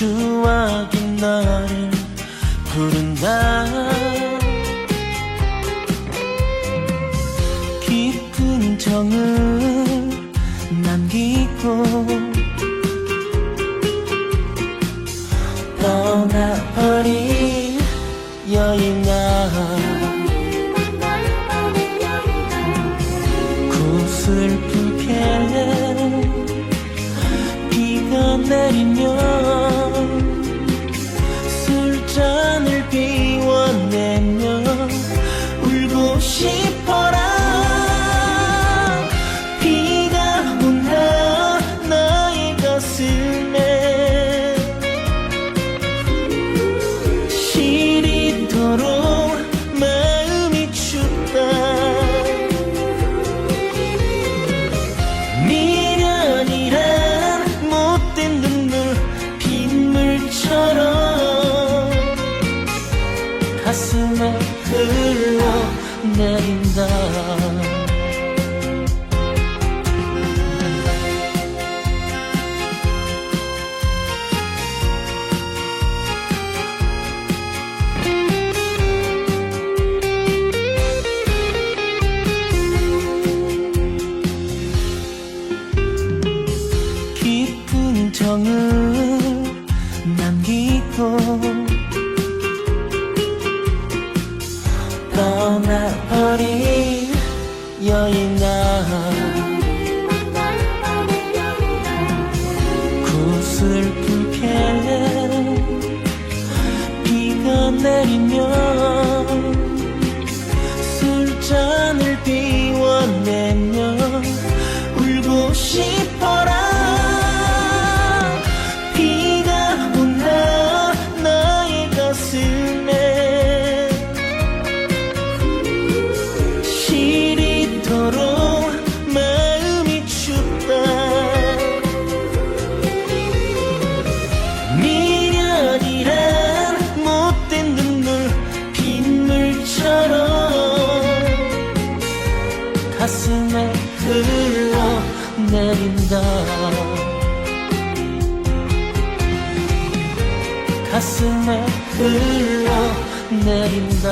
추억이 너를 부른다. 깊은 정을 남기고 떠나버린 여인아. 구슬 내린다. 깊은 정을 남기고 떠나버린 여인아. 그 슬픈 게 비가 내리면 내린다. 가슴에 흘러내린다